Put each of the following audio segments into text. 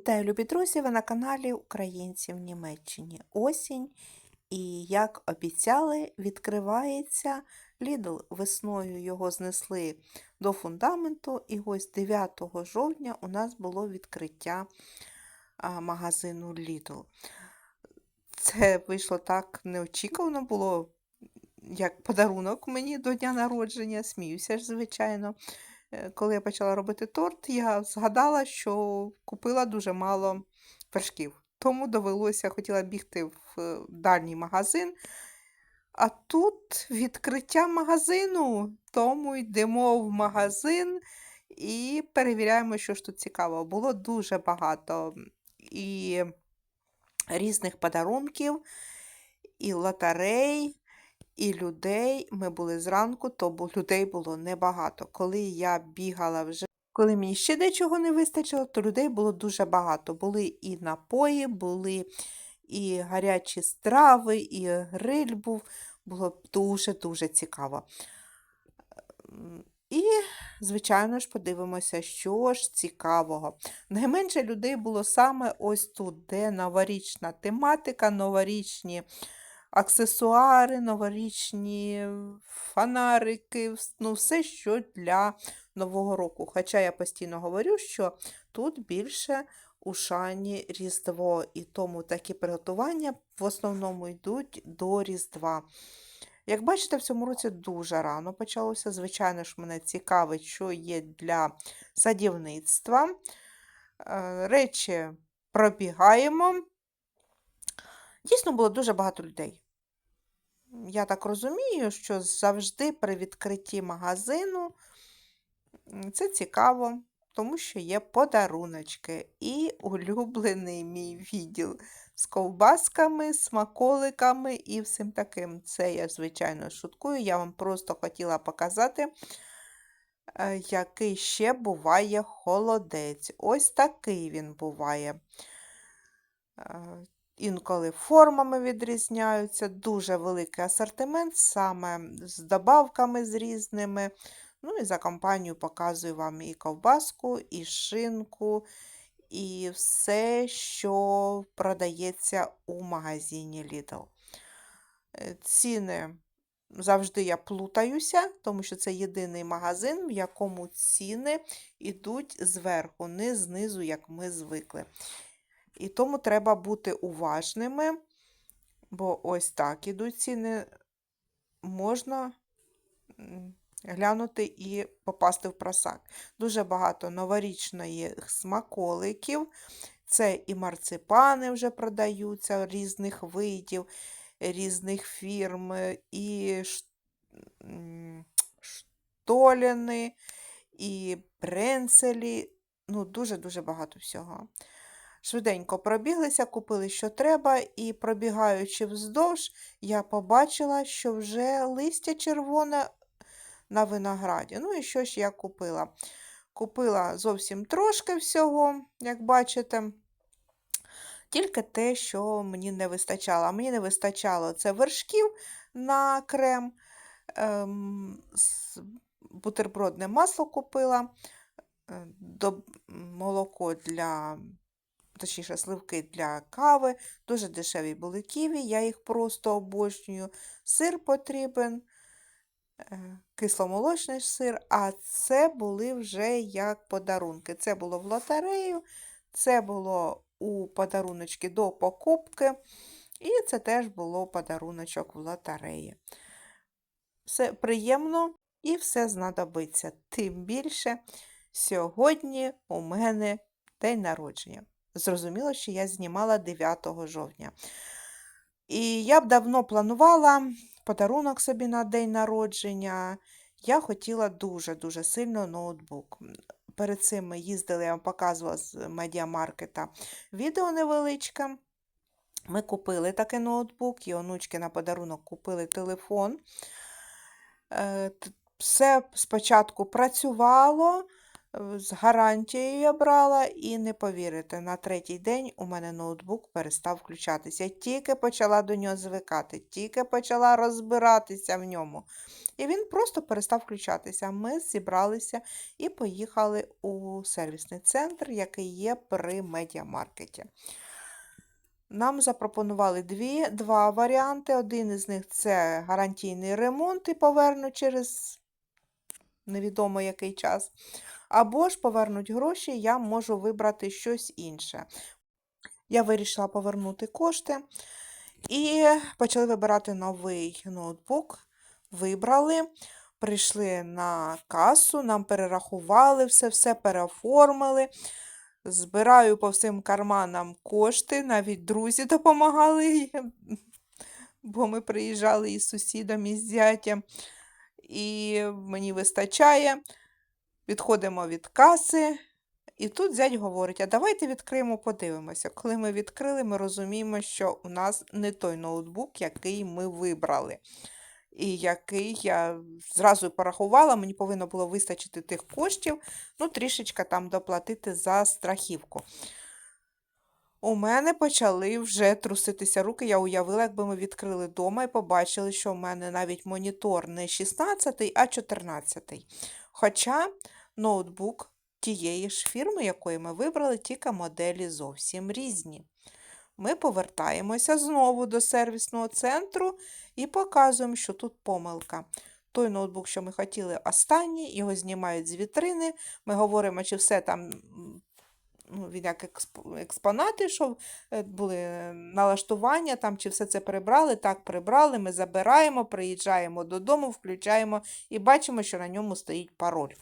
Вітаю, любі друзі! Ви на каналі Українці в Німеччині. Осінь. І, як обіцяли, відкривається Lidl. Весною його знесли до фундаменту. І ось 9 жовтня у нас було відкриття магазину Lidl. Це вийшло так неочікувано, було як подарунок мені до дня народження. Сміюся ж, звичайно. Е, Коли я почала робити торт, я згадала, що купила дуже мало вершків. Тому довелося, хотіла бігти в е, дальній магазин. А тут відкриття магазину, тому йдемо в магазин і перевіряємо, що ж тут цікаво. Було дуже багато і різних подарунків, і лотерей, і людей. Ми були зранку, то людей було небагато. Коли я бігала вже, коли мені ще дечого не вистачило, то людей було дуже багато. Були і напої, були і гарячі страви, і гриль був. Було дуже-дуже цікаво. І, звичайно ж, подивимося, що ж цікавого. Найменше людей було саме ось тут, де новорічна тематика, новорічні аксесуари, новорічні фонарики, ну, все, що для Нового року. Хоча я постійно говорю, що тут більше у шані Різдво, і тому такі приготування в основному йдуть до Різдва. Як бачите, в цьому році дуже рано почалося. Звичайно ж, мене цікавить, що є для садівництва. Е, Речі пробігаємо. Дійсно було дуже багато людей. Я так розумію, що завжди при відкритті магазину це цікаво, тому що є подаруночки і улюблений мій відділ з ковбасками, смаколиками і всім таким. Це я, звичайно, шуткую. Я вам просто хотіла показати, е, який ще буває холодець. Ось такий він буває. Інколи формами відрізняються, дуже великий асортимент, саме з добавками з різними. Ну і за компанію показую вам і ковбаску, і шинку, і все, що продається у магазині Lidl. Е, Ціни завжди я плутаюся, тому що це єдиний магазин, в якому ціни йдуть зверху, не знизу, як ми звикли. І тому треба бути уважними, бо ось так ідуть ціни, можна глянути і попасти в просак. Дуже багато новорічних смаколиків. Це і марципани вже продаються різних видів, різних фірм, і ш- м, штоляни, і бренцелі. Ну, дуже-дуже багато всього. Швиденько пробіглися, купили, що треба, і пробігаючи вздовж, я побачила, що вже листя червоне на винограді. Ну і що ж я купила? Купила зовсім трошки всього, як бачите. Тільки те, що мені не вистачало. Мені не вистачало це вершків на крем, ем, бутербродне масло купила, е, до молоко для точніше, сливки для кави. Дуже дешеві були ківі, я їх просто обожнюю. Сир потрібен, е, кисломолочний сир, а це були вже як подарунки. Це було в лотерею, це було у подаруночки до покупки, і це теж було подаруночок в лотереї. Все приємно і все знадобиться. Тим більше сьогодні у мене день народження. Зрозуміло, що я знімала 9 жовтня. І я б давно планувала подарунок собі на день народження. Я хотіла дуже-дуже сильно ноутбук. Перед цим ми їздили, я вам показувала з медіамаркета відео невеличке. Ми купили такий ноутбук, і онучки на подарунок купили телефон. Е, Все спочатку працювало, з гарантією я брала, і не повірите, на третій день у мене ноутбук перестав включатися. Я тільки почала до нього звикати, тільки почала розбиратися в ньому. І він просто перестав включатися. Ми зібралися і поїхали у сервісний центр, який є при медіамаркеті. Нам запропонували дві, два варіанти. Один із них це гарантійний ремонт і повернуть через невідомо який час. Або ж повернуть гроші, я можу вибрати щось інше. Я вирішила повернути кошти і почали вибирати новий ноутбук. Вибрали, прийшли на касу, нам перерахували все, все переоформили. Збираю по всім карманам кошти, навіть друзі допомагали, бо ми приїжджали із сусідом, із зятям, і мені вистачає. Відходимо від каси, і тут зять говорить: а давайте відкриємо, подивимося. Коли ми відкрили, ми розуміємо, що у нас не той ноутбук, який ми вибрали. І який я зразу порахувала, мені повинно було вистачити тих коштів, ну, трішечка там доплатити за страхівку. У мене почали вже труситися руки. Я уявила, якби ми відкрили вдома і побачили, що у мене навіть монітор не 16, а 14. Хоча ноутбук тієї ж фірми, якої ми вибрали, тільки моделі зовсім різні. Ми повертаємося знову до сервісного центру і показуємо, що тут помилка. Той ноутбук, що ми хотіли, останній, його знімають з вітрини. Ми говоримо, чи все там ну, він як експонати, що е, були налаштування, там, чи все це прибрали. Так, прибрали, ми забираємо, приїжджаємо додому, включаємо і бачимо, що на ньому стоїть пароль.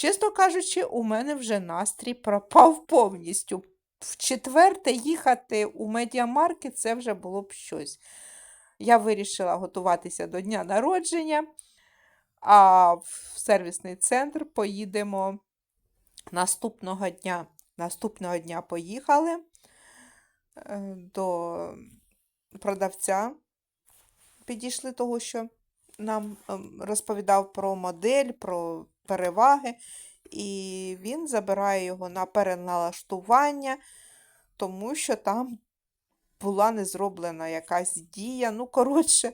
Чесно кажучи, у мене вже настрій пропав повністю. В четверте їхати у медіамаркет це вже було б щось. Я вирішила готуватися до дня народження, а в сервісний центр поїдемо наступного дня. Наступного дня поїхали е, до продавця, підійшли того, що нам ем, розповідав про модель, про переваги, і він забирає його на переналаштування, тому що там була не зроблена якась дія. Ну, коротше,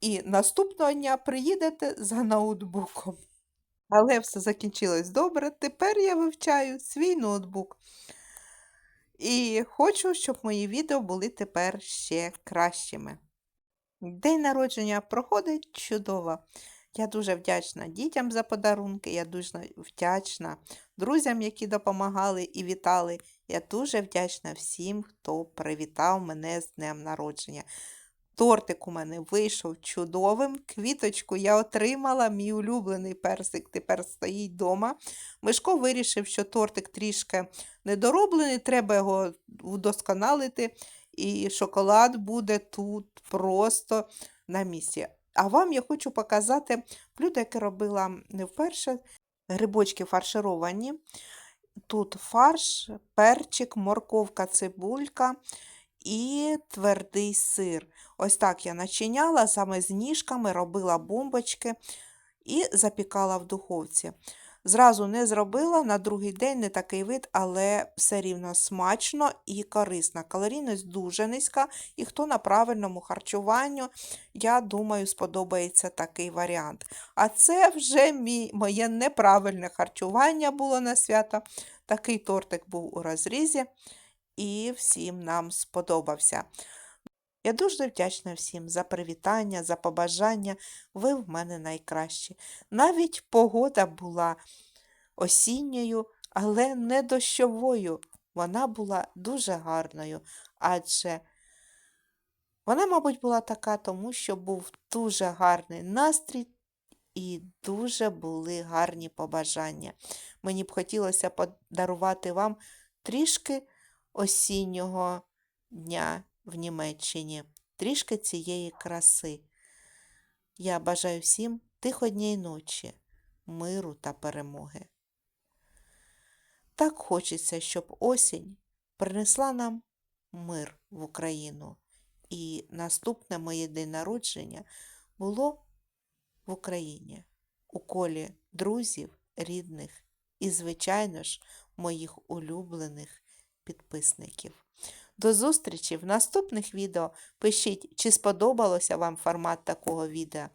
і наступного дня приїдете за ноутбуком. Але все закінчилось добре. Тепер я вивчаю свій ноутбук. І хочу, щоб мої відео були тепер ще кращими. День народження проходить чудово. Я дуже вдячна дітям за подарунки, я дуже вдячна друзям, які допомагали і вітали. Я дуже вдячна всім, хто привітав мене з днем народження. Тортик у мене вийшов чудовим. Квіточку я отримала, мій улюблений персик тепер стоїть вдома. Мишко вирішив, що тортик трішки недороблений, треба його вдосконалити, і шоколад буде тут просто на місці. А вам я хочу показати блюдо, яке робила не вперше. Грибочки фаршировані. Тут фарш, перчик, морковка, цибулька і твердий сир. Ось так я начиняла саме з ніжками, робила бомбочки і запікала в духовці. Зразу не зробила, на другий день не такий вид, але все рівно смачно і корисно. Калорійність дуже низька, і хто на правильному харчуванню, я думаю, сподобається такий варіант. А це вже мій, моє неправильне харчування було на свято. Такий тортик був у розрізі, і всім нам сподобався. Я дуже вдячна всім за привітання, за побажання. Ви в мене найкращі. Навіть погода була осінньою, але не дощовою. Вона була дуже гарною, адже вона, мабуть, була така, тому що був дуже гарний настрій і дуже були гарні побажання. Мені б хотілося подарувати вам трішки осіннього дня в Німеччині, трішки цієї краси. Я бажаю всім тиходній ночі, миру та перемоги. Так хочеться, щоб осінь принесла нам мир в Україну. І наступне моє день народження було в Україні, у колі друзів, рідних і, звичайно ж, моїх улюблених підписників. До зустрічі в наступних відео. Пишіть, чи сподобалося вам формат такого відео.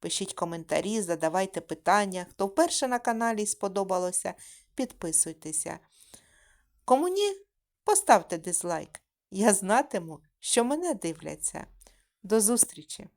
Пишіть коментарі, задавайте питання. Хто вперше на каналі сподобалося, підписуйтеся. Кому ні, поставте дизлайк. Я знатиму, що мене дивляться. До зустрічі!